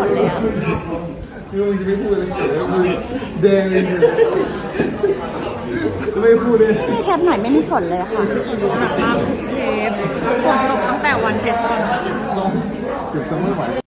มดเลยอะคือมึงจะไม่พูดเลยคือแดงเลยจะไม่พูดเลยไม่แคปไหนไม่มีฝนเลยค่ะหนักมากเทปฝนตกตั้งแต่วันเพสรสอนเก็บตัไม่ไหว